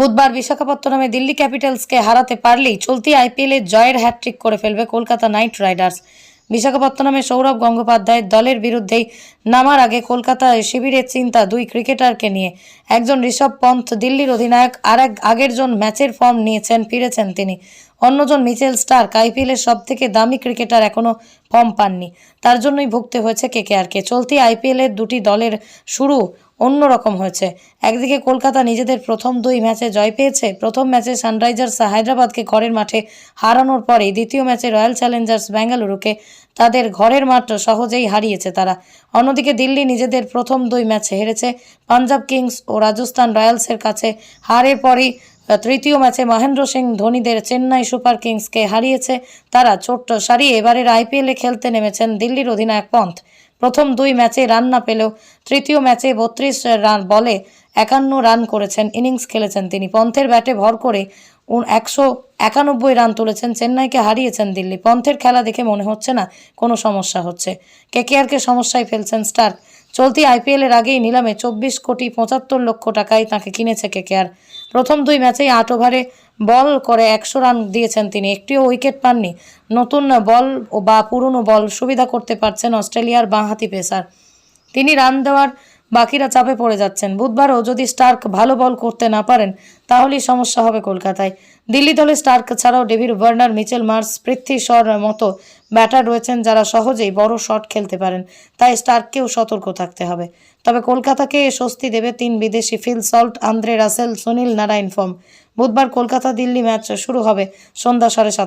বুধবার বিশাখাপত্তনমে দিল্লি ক্যাপিটালসকে হারাতে পারলেই চলতি আইপিএলে জয়ের হ্যাটট্রিক করে ফেলবে কলকাতা নাইট রাইডার্স। বিশাখাপত্তনমে সৌরভ গঙ্গোপাধ্যায়ের দলের বিরুদ্ধেই নামার আগে কলকাতায় শিবিরের চিন্তা দুই ক্রিকেটারকে নিয়ে। একজন ঋষভ পন্থ, দিল্লির অধিনায়ক আর এক আগের জন ম্যাচের ফর্ম নিয়েছেন, ফিরেছেন তিনি। অন্যজন মিচেল স্টার্ক, আইপিএলের সব থেকে দামি ক্রিকেটার এখনও ফর্ম পাননি। তার জন্যই ভুগতে হয়েছে কেকেআরকে। চলতি আইপিএলের দুটি দলের শুরু অন্যরকম হয়েছে। একদিকে কলকাতা নিজেদের প্রথম দুই ম্যাচে জয় পেয়েছে। প্রথম ম্যাচে সানরাইজার্স হায়দ্রাবাদকে ঘরের মাঠে হারানোর পরেই দ্বিতীয় ম্যাচে রয়্যাল চ্যালেঞ্জার্স বেঙ্গালুরুকে তাদের ঘরের মাঠ সহজেই হারিয়েছে তারা। অন্যদিকে দিল্লি নিজেদের প্রথম দুই ম্যাচে হেরেছে। পাঞ্জাব কিংস ও রাজস্থান রয়্যালসের কাছে হারের পরই তৃতীয় ম্যাচে মহেন্দ্র সিং ধোনিদের চেন্নাই সুপার কিংসকে হারিয়েছে তারা। ছোট্ট সারিয়ে এবারের আইপিএলে খেলতে নেমেছেন দিল্লির অধিনায়ক পন্থ। প্রথম দুই ম্যাচে রান না পেলেও তৃতীয় ম্যাচে বত্রিশ রান বলে একান্ন রান করেছেন, ইনিংস খেলেছেন তিনি। পন্থের ব্যাটে ভর করে একশো একানব্বই রান তুলেছেন, চেন্নাইকে হারিয়েছেন দিল্লি। পন্থের খেলা দেখে মনে হচ্ছে না কোনো সমস্যা হচ্ছে। কেকেআরকে সমস্যায় ফেলছেন স্টার্ক চলতি আইপিএলের আগেই নিলামে চব্বিশ কোটি পঁচাত্তর লক্ষ টাকায় তাকে কিনেছে কেকেআর। প্রথম দুই ম্যাচেই আট ওভারে বল করে একশো রান দিয়েছেন তিনি। একটিও উইকেট পাননি। নতুন বল বা পুরনো বল সুবিধা করতে পারছেন অস্ট্রেলিয়ার বাঁহাতি পেসার। তিনি রান দেওয়ার বাকিরা চাপে পড়ে যাচ্ছেন। বুধবারও যদি স্টার্ক ভালো বল করতে না পারেন, তাহলেই সমস্যা হবে কলকাতায়। দিল্লি দলে স্টার্ক ছাড়াও David Warner, Mitchell Marsh, Prithvi শর মতো ব্যাটার রয়েছেন যারা সহজেই বড় শট খেলতে পারেন, তাই স্টার্ককেও সতর্ক থাকতে হবে। তবে কলকাতাকে স্বস্তি দেবে তিন বিদেশি Phil Salt, Andre Russell, Sunil Narine form. বুধবার কলকাতা দিল্লি ম্যাচ শুরু হবে সন্ধ্যা সাড়ে সাত